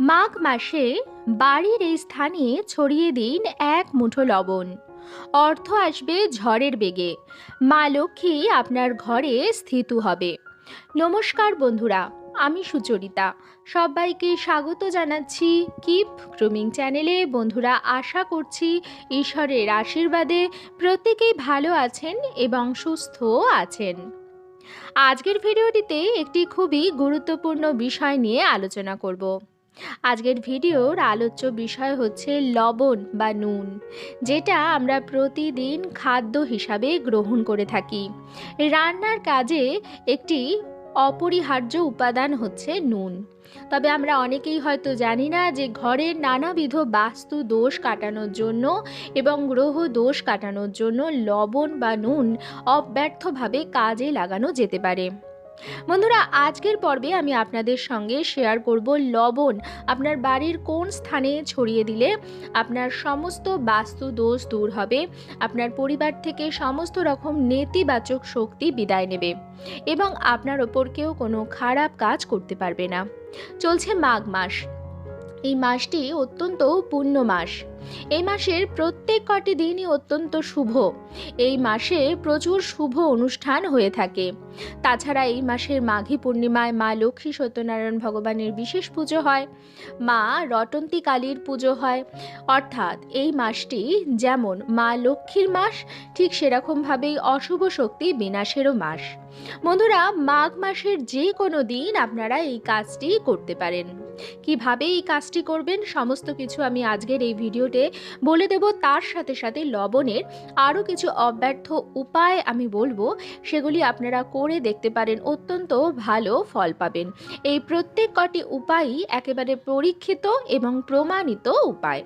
মাঘ মাসে বাড়ির এই স্থানে ছড়িয়ে দিন এক মুঠো লবণ। অর্থ আসবে ঝড়ের বেগে। মা লক্ষ্মী আপনার ঘরে স্থিত হবে। নমস্কার বন্ধুরা, আমি সুচরিতা। সবাইকে স্বাগত জানাচ্ছি কিপ গ্রুমিং চ্যানেলে। বন্ধুরা, আশা করছি ঈশ্বরের আশীর্বাদে প্রত্যেকেই ভালো আছেন এবং সুস্থ আছেন। আজকের ভিডিওটিতে একটি খুবই গুরুত্বপূর্ণ বিষয় নিয়ে আলোচনা করব। আজকের ভিডিওর আলোচ্য বিষয় হচ্ছে লবণ বা নুন, যেটা আমরা প্রতিদিন খাদ্য হিসাবে গ্রহণ করে থাকি। রান্নার কাজে একটি অপরিহার্য উপাদান হচ্ছে নুন। তবে আমরা অনেকেই হয়তো জানি না যে ঘরের নানাবিধ বাস্তু দোষ কাটানোর জন্য এবং গ্রহ দোষ কাটানোর জন্য লবণ বা নুন অব্যর্থভাবে কাজে লাগানো যেতে পারে। বন্ধুরা, আজকের পর্বে আমি আপনাদের সঙ্গে শেয়ার করব লবণ। আপনার বাড়ির কোন স্থানে ছড়িয়ে দিলে আপনার সমস্ত বাস্তু দোষ দূর হবে, আপনার পরিবার থেকে সমস্ত রকম নেতিবাচক শক্তি বিদায় নেবে এবং আপনার ওপর কেউ কোনো খারাপ কাজ করতে পারবে না। চলছে মাঘ মাস। এই মাসটি অত্যন্ত পূর্ণ মাস। এই মাসের প্রত্যেক কটি দিনই অত্যন্ত শুভ। এই মাসে প্রচুর শুভ অনুষ্ঠান হয়ে থাকে। তাছাড়া এই মাসের মাঘী পূর্ণিমায় মা লক্ষ্মী সত্যনারায়ণ ভগবানের বিশেষ পুজো হয়, মা রটন্তী কালীর পুজো হয়। অর্থাৎ এই মাসটি যেমন মা লক্ষ্মীর মাস, ঠিক সেরকমভাবেই অশুভ শক্তি বিনাশেরও মাস। বন্ধুরা, মাঘ মাসের যে কোনো দিন আপনারা এই কাজটি করতে পারেন। কীভাবে এই কাজটি করবেন, সমস্ত কিছু আমি আজকের এই ভিডিওতে বলে দেব, তার সাথে সাথে লবণের আরও কিছু অব্যর্থ উপায় আমি বলব, সেগুলি আপনারা করে দেখতে পারেন, অত্যন্ত ভালো ফল পাবেন। এই প্রত্যেক কটি উপায়ই একেবারে পরীক্ষিত এবং প্রমাণিত উপায়।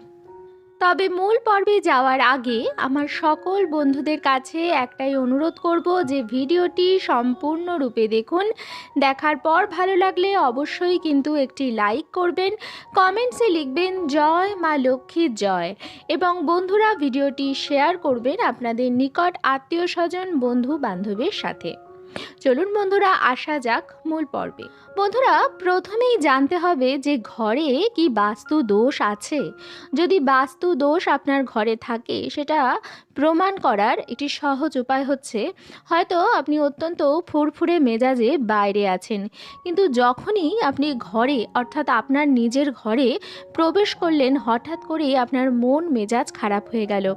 তবে মূল পর্বে যাওয়ার আগে আমার সকল বন্ধুদের কাছে একটাই অনুরোধ করব যে ভিডিওটি সম্পূর্ণরূপে দেখুন। দেখার পর ভালো লাগলে অবশ্যই কিন্তু একটি লাইক করবেন, কমেন্টসে লিখবেন, জয় মা লক্ষ্মীর জয়। এবং বন্ধুরা ভিডিওটি শেয়ার করবেন আপনাদের নিকট আত্মীয় স্বজন বন্ধু বান্ধবের সাথে। চলুন বন্ধুরা, আসা যাক মূল পর্বে। বন্ধুরা, প্রথমেই জানতে হবে যে ঘরে কি বাস্তু দোষ আছে। যদি বাস্তু দোষ আপনার ঘরে থাকে, সেটা প্রমাণ করার একটি সহজ উপায় হচ্ছে, হয়তো আপনি অত্যন্ত ফুরফুরে মেজাজে বাইরে আছেন, কিন্তু যখনই আপনি ঘরে, অর্থাৎ আপনার নিজের ঘরে প্রবেশ করলেন, হঠাৎ করেই আপনার মন মেজাজ খারাপ হয়ে গেল।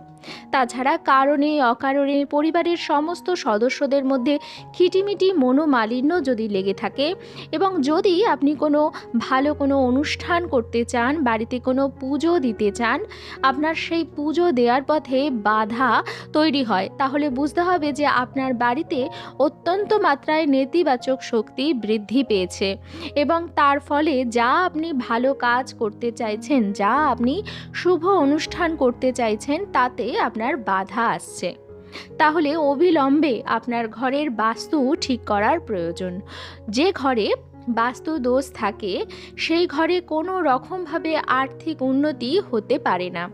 তাছাড়া কারণে, অকারণে পরিবারের সমস্ত সদস্যদের মধ্যে খিটিমিটি, মনোমালিন্য যদি লেগে থাকে এবং যদি আপনি কোনো ভালো কোনো অনুষ্ঠান করতে চান, বাড়িতে কোনো পুজো দিতে চান, আপনার সেই পুজো দেওয়ার পথে বাধা তৈরি হয়, তাহলে বুঝতে হবে যে আপনার বাড়িতে অত্যন্ত মাত্রায় নেতিবাচক শক্তি বৃদ্ধি পেয়েছে এবং তার ফলে যা আপনি ভালো কাজ করতে চাইছেন, যা আপনি শুভ অনুষ্ঠান করতে চাইছেন, তাতে আপনার বাধা আসছে। তাহলে অবিলম্বে আপনার ঘরের বাস্তু ঠিক করার প্রয়োজন। যে ঘরে বাস্তু দোষ থাকে, সেই ঘরে কোনো রকমভাবে আর্থিক উন্নতি হতে পারে না।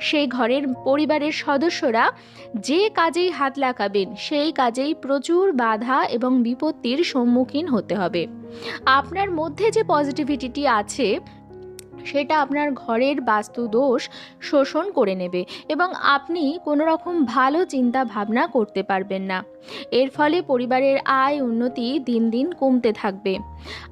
সেই ঘরের পরিবারের সদস্যরা যে কাজেই হাত লাগাবেন, সেই কাজেই প্রচুর বাধা এবং বিপত্তির সম্মুখীন হতে হবে। আপনার মধ্যে যে পজিটিভিটিটি আছে সেটা আপনার ঘরের বাস্তু দোষ শোষণ করে নেবে এবং আপনি কোনো রকম ভালো চিন্তা ভাবনা করতে পারবেন না। এর ফলে পরিবারের আয় উন্নতি দিন দিন কমতে থাকবে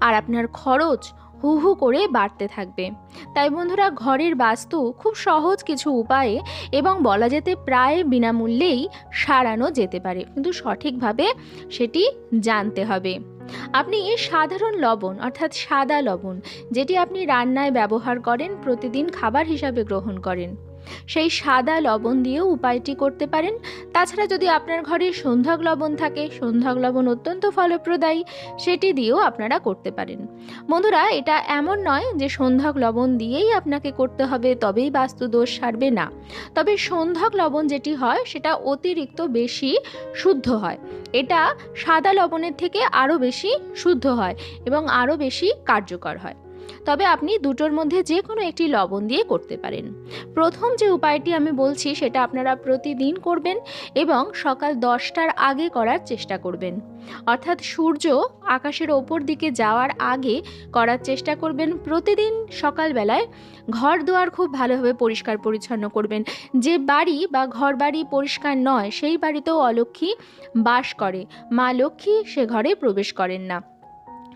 আর আপনার খরচ হু হু করে বাড়তে থাকবে। তাই বন্ধুরা, ঘরের বাস্তু খুব সহজ কিছু উপায়ে এবং বলা যেতে প্রায় বিনামূল্যেই সারানো যেতে পারে। কিন্তু সঠিকভাবে সেটি জানতে হবে। আপনি সাধারণ লবণ, অর্থাৎ সাদা লবণ, যেটি আপনি রান্নায় ব্যবহার করেন, প্রতিদিন খাবার হিসাবে গ্রহণ করেন। সেই সাদা লবণ দিয়েও উপায়টি করতে পারেন। তাছাড়া যদি আপনার ঘরে সন্ধ্যাক লবণ থাকে, সন্ধ্যাক লবণ অত্যন্ত ফলপ্রদায়ী, সেটি দিয়েও আপনারা করতে পারেন। বন্ধুরা, এটা এমন নয় যে সন্ধ্যাক লবণ দিয়েই আপনাকে করতে হবে, তবেই বাস্তু দোষ সারবে না। তবে সন্ধ্যাক লবণ যেটি হয়, সেটা অতিরিক্ত বেশি শুদ্ধ হয়। এটা সাদা লবণের থেকে আরও বেশি শুদ্ধ হয় এবং আরও বেশি কার্যকর হয়। তবে আপনি দুটোর মধ্যে যে কোনো একটি লবণ দিয়ে করতে পারেন। প্রথম যে উপায়টি আমি বলছি, সেটা আপনারা প্রতিদিন করবেন এবং সকাল দশটার আগে করার চেষ্টা করবেন। অর্থাৎ সূর্য আকাশের ওপর দিকে যাওয়ার আগে করার চেষ্টা করবেন। প্রতিদিন সকালবেলায় ঘর দুয়ার খুব ভালোভাবে পরিষ্কার পরিচ্ছন্ন করবেন। যে বাড়ি বা ঘর বাড়ি পরিষ্কার নয়, সেই বাড়িতেও অলক্ষ্মী বাস করে। মা লক্ষ্মী সে ঘরে প্রবেশ করেন না।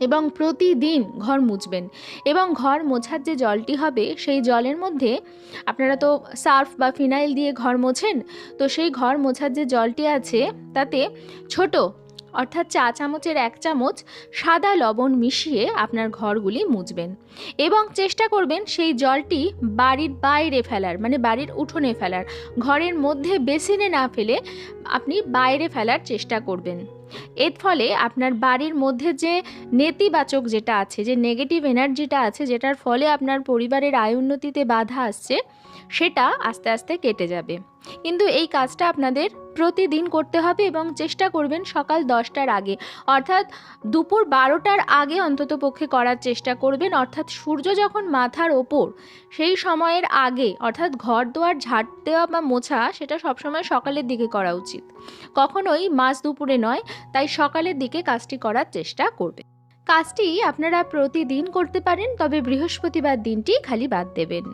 এবং প্রতিদিন ঘর মুছবেন। এবং ঘর মোছার যে জলটি হবে, সেই জলের মধ্যে আপনারা তো সার্ফ বা ফিনাইল দিয়ে ঘর মোছেন, তো সেই ঘর মোছার যে জলটি আছে, তাতে ছোট, অর্থাৎ চা চামচের এক চামচ সাদা লবণ মিশিয়ে আপনার ঘরগুলি মুছবেন। এবং চেষ্টা করবেন সেই জলটি বাড়ির বাইরে ফেলার মানে বাড়ির উঠোনে ফেলার। ঘরের মধ্যে বেসিনে না ফেলে আপনি বাইরে ফেলার চেষ্টা করবেন। এর ফলে আপনার বাড়ির মধ্যে যে নেতিবাচক যেটা আছে, যে নেগেটিভ এনার্জিটা আছে, যেটার ফলে আপনার পরিবারের আয় উন্নতিতে বাধা আসছে সেটা আস্তে আস্তে কেটে যাবে। কিন্তু এই কাজটা আপনাদের প্রতিদিন করতে হবে এবং চেষ্টা করবেন সকাল দশটার আগে। অর্থাৎ দুপুর বারোটার আগে অন্তত পক্ষে করার চেষ্টা করবেন। অর্থাৎ সূর্য যখন মাথার ওপর, সেই সময়ের আগে, অর্থাৎ ঘর দোয়ার ঝাড় দেওয়া বা মোছা, সেটা সবসময় সকালের দিকে করা উচিত। কখনোই মাঝ দুপুরে নয়, তাই সকালের দিকে কাজটি করার চেষ্টা করবে। কাজটি আপনারা প্রতিদিন করতে পারেন, তবে বৃহস্পতিবার দিনটি খালি বাদ দেবেন।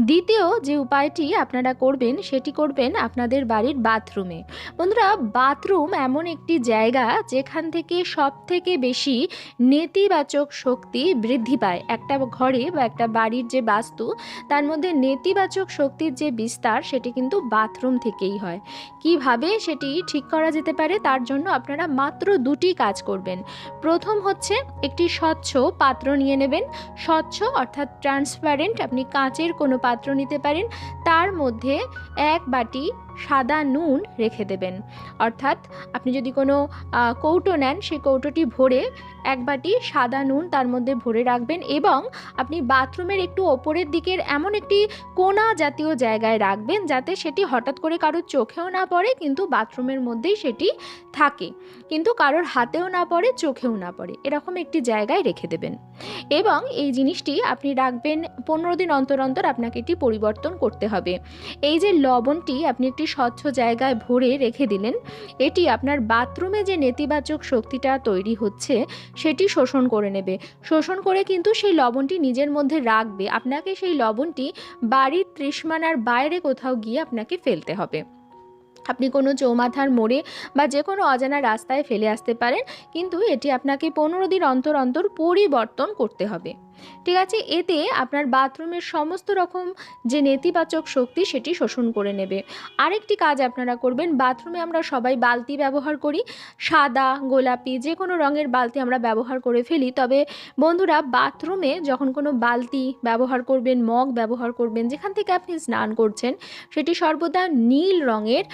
দ্বিতীয় যে উপায়টি আপনারা করবেন, সেটি করবেন আপনাদের বাড়ির বাথরুমে। বন্ধুরা, বাথরুম এমন একটি জায়গা যেখান থেকে সব থেকে বেশি নেতিবাচক শক্তি বৃদ্ধি পায়। একটা ঘরে বা একটা বাড়ির যে বাস্তু, তার মধ্যে নেতিবাচক শক্তির যে বিস্তার, সেটি কিন্তু বাথরুম থেকেই হয়। কীভাবে সেটি ঠিক করা যেতে পারে, তার জন্য আপনারা মাত্র দুটি কাজ করবেন। প্রথম হচ্ছে একটি স্বচ্ছ পাত্র নিয়ে নেবেন। স্বচ্ছ অর্থাৎ ট্রান্সপারেন্ট আপনি কাঁচের কোনো পাত্র নিতে পারেন। তার মধ্যে এক বাটি সাদা নুন রেখে দেবেন। অর্থাৎ আপনি যদি কোনো কৌটো নেন, সেই কৌটোটি ভরে এক বাটি সাদা নুন তার মধ্যে ভরে রাখবেন এবং আপনি বাথরুমের একটু ওপরের দিকের এমন একটি কোনা জাতীয় জায়গায় রাখবেন যাতে সেটি হঠাৎ করে কারোর চোখেও না পড়ে কিন্তু বাথরুমের মধ্যেই সেটি থাকে। কিন্তু কারোর হাতেও না পড়ে, চোখেও না পড়ে। এরকম একটি জায়গায় রেখে দেবেন। এবং এই জিনিসটি আপনি রাখবেন পনেরো দিন অন্তর অন্তর আপনাকে এটি পরিবর্তন করতে হবে। এই যে লবণটি, আপনি একটি স্বচ্ছ জায়গায় ভরে রেখে দিলেন। এটি আপনার বাথরুমে যে নেতিবাচক শক্তিটা তৈরি হচ্ছে, সেটি শোষণ করে নেবে। শোষণ করে কিন্তু সেই লবণটি নিজের মধ্যে রাখবে। আপনাকে সেই লবণটি বাড়ির ত্রিসমানার বাইরে কোথাও গিয়ে আপনাকে ফেলতে হবে। আপনি কোনো চৌমাথার মোড়ে বা যে কোনো অজানা রাস্তায় ফেলে আসতে পারেন, কিন্তু এটি আপনাকে পনেরো দিন অন্তর অন্তর পরিবর্তন করতে হবে। ঠিক আছে? এতে আপনার বাথরুমের সমস্ত রকম যে নেতিবাচক শক্তি সেটি শোষণ করে নেবে। আরেকটি কাজ আপনারা করবেন, বাথরুমে আমরা সবাই বালতি ব্যবহার করি। সাদা, গোলাপি যে কোনো রঙের বালতি আমরা ব্যবহার করে ফেলি। তবে বন্ধুরা, বাথরুমে যখন কোনো বালতি ব্যবহার করবেন, মগ ব্যবহার করবেন, যেখান থেকে আপনি স্নান করছেন, সেটি সর্বদা নীল রঙের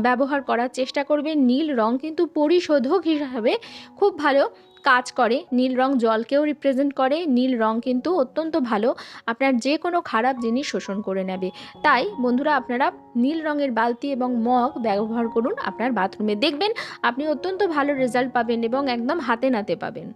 ব্যবহার করার চেষ্টা করবেন। নীল রং কিন্তু পরিশোধক হিসাবে খুব ভালো কাজ করে, নীল রং জলকেও রিপ্রেজেন্ট করে, নীল রং কিন্তু অত্যন্ত ভালো। আপনার যে কোনো খারাপ জিনিস শোষণ করে নেবে। তাই বন্ধুরা, আপনারা নীল রঙের বালতি এবং মগ ব্যবহার করুন আপনার বাথরুমে দেখবেন আপনি অত্যন্ত ভালো রেজাল্ট পাবেন এবং একদম হাতে নাতে পাবেন।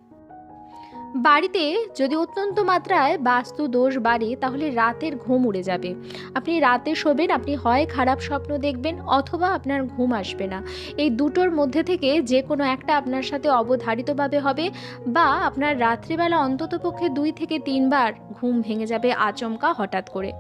বাড়িতে যদি অত্যন্ত মাত্রায় বাস্তু দোষ বাড়ে, তাহলে রাতের ঘুম উড়ে যাবে। আপনি রাতে শোবেন, আপনি হয় খারাপ স্বপ্ন দেখবেন অথবা আপনার ঘুম আসবে না। এই দুটোর মধ্যে থেকে যে কোনো একটা আপনার সাথে অবধারিতভাবে হবে বা আপনার রাত্রিবেলা অন্ততপক্ষে দুই থেকে তিনবার ঘুম ভেঙে যাবে আচমকা হঠাৎ করে।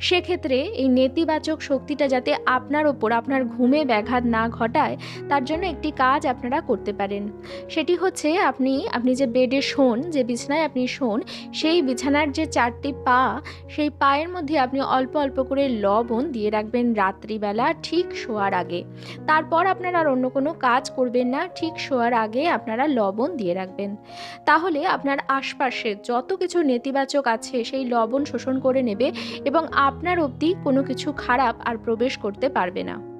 সেক্ষেত্রে এই নেতিবাচক শক্তিটা যাতে আপনার ওপর, আপনার ঘুমে ব্যাঘাত না ঘটায়, তার জন্য একটি কাজ আপনারা করতে পারেন। সেটি হচ্ছে আপনি আপনি যে বেডে শোন, যে বিছানায় আপনি শোন, সেই বিছানার যে চারটি পা, সেই পায়ের মধ্যে আপনি অল্প অল্প করে লবণ দিয়ে রাখবেন রাত্রিবেলা ঠিক শোয়ার আগে। তারপর আপনারা আর অন্য কোনো কাজ করবেন না, ঠিক শোয়ার আগে আপনারা লবণ দিয়ে রাখবেন। তাহলে আপনার আশপাশে যত কিছু নেতিবাচক আছে, সেই লবণ শোষণ করে নেবে এবং আপনার অবধি কোনো কিছু খারাপ আর প্রবেশ করতে পারবে না।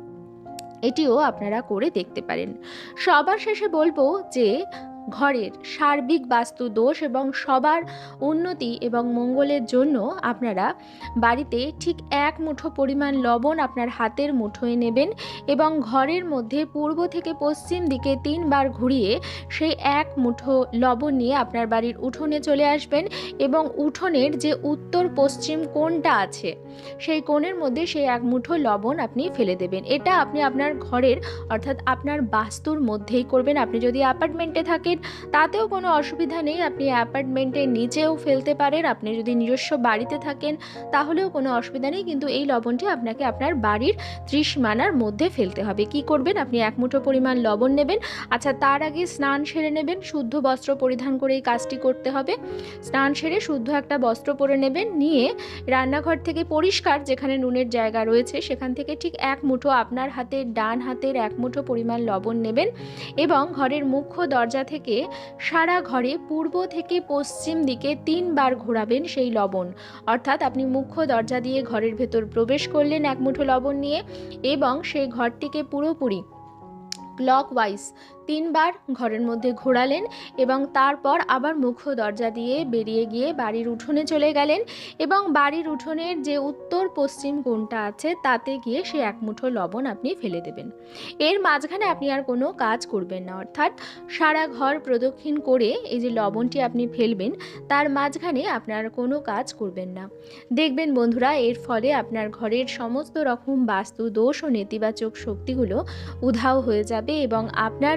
এটিও আপনারা করে দেখতে পারেন। সবার শেষে বলব যে ঘরের সার্বিক বাস্তু দোষ এবং সবার উন্নতি এবং মঙ্গলের জন্য আপনারা বাড়িতে ঠিক এক মুঠো পরিমাণ লবণ আপনার হাতের মুঠোয় নেবেন এবং ঘরের মধ্যে পূর্ব থেকে পশ্চিম দিকে তিনবার ঘুরিয়ে সেই এক মুঠো লবণ নিয়ে আপনার বাড়ির উঠোনে চলে আসবেন এবং উঠোনের যে উত্তর পশ্চিম কোণটা আছে, সেই কোণের মধ্যে সেই এক মুঠো লবণ আপনি ফেলে দেবেন। এটা আপনি আপনার ঘরের অর্থাৎ আপনার বাস্তুর মধ্যেই করবেন। আপনি যদি অ্যাপার্টমেন্টে থাকেন তাতেও কোনো অসুবিধা নেই। আপনি অ্যাপার্টমেন্টের নিচেও ফেলতে পারেন। আপনি যদি নিজস্ব বাড়িতে থাকেন, তাহলেও কোনো অসুবিধা নেই। কিন্তু এই লবণটি আপনাকে আপনার বাড়ির ত্রিসীমানার মধ্যে ফেলতে হবে। কি করবেন? আপনি এক মুঠো পরিমাণ লবণ নেবেন। আচ্ছা তার আগে স্নান সেরে নেবেন। শুদ্ধ বস্ত্র পরিধান করে এই কাজটি করতে হবে। স্নান সেরে শুদ্ধ একটা বস্ত্র পরে নেবেন। নিয়ে রান্নাঘর থেকে পরিষ্কার, যেখানে নুনের জায়গা রয়েছে, সেখান থেকে ঠিক এক মুঠো আপনার হাতের ডান হাতের এক মুঠো পরিমাণ লবণ নেবেন এবং ঘরের মুখ্য দরজা থেকে সারা ঘরে পূর্ব থেকে পশ্চিম দিকে তিনবার ঘোরাবেন সেই লবণ। অর্থাৎ আপনি মুখ্য দরজা দিয়ে ঘরের ভেতর প্রবেশ করলেন এক মুঠো লবণ নিয়ে এবং সেই ঘরটিকে পুরোপুরি ক্লক ওয়াইজ তিনবার ঘরের মধ্যে ঘোরালেন এবং তারপর আবার মুখ্য দরজা দিয়ে বেরিয়ে গিয়ে বাড়ির উঠোনে চলে গেলেন এবং বাড়ির উঠোনের যে উত্তর পশ্চিম কোণটা আছে, তাতে গিয়ে সে এক মুঠো লবণ আপনি ফেলে দেবেন। এর মাঝখানে আপনি আর কোনো কাজ করবেন না। অর্থাৎ সারা ঘর প্রদক্ষিণ করে এই যে লবণটি আপনি ফেলবেন, তার মাঝখানে আপনার কোনো কাজ করবেন না। দেখবেন বন্ধুরা, এর ফলে আপনার ঘরের সমস্ত রকম বাস্তু, দোষ ও নেতিবাচক শক্তিগুলো উধাও হয়ে যাবে এবং আপনার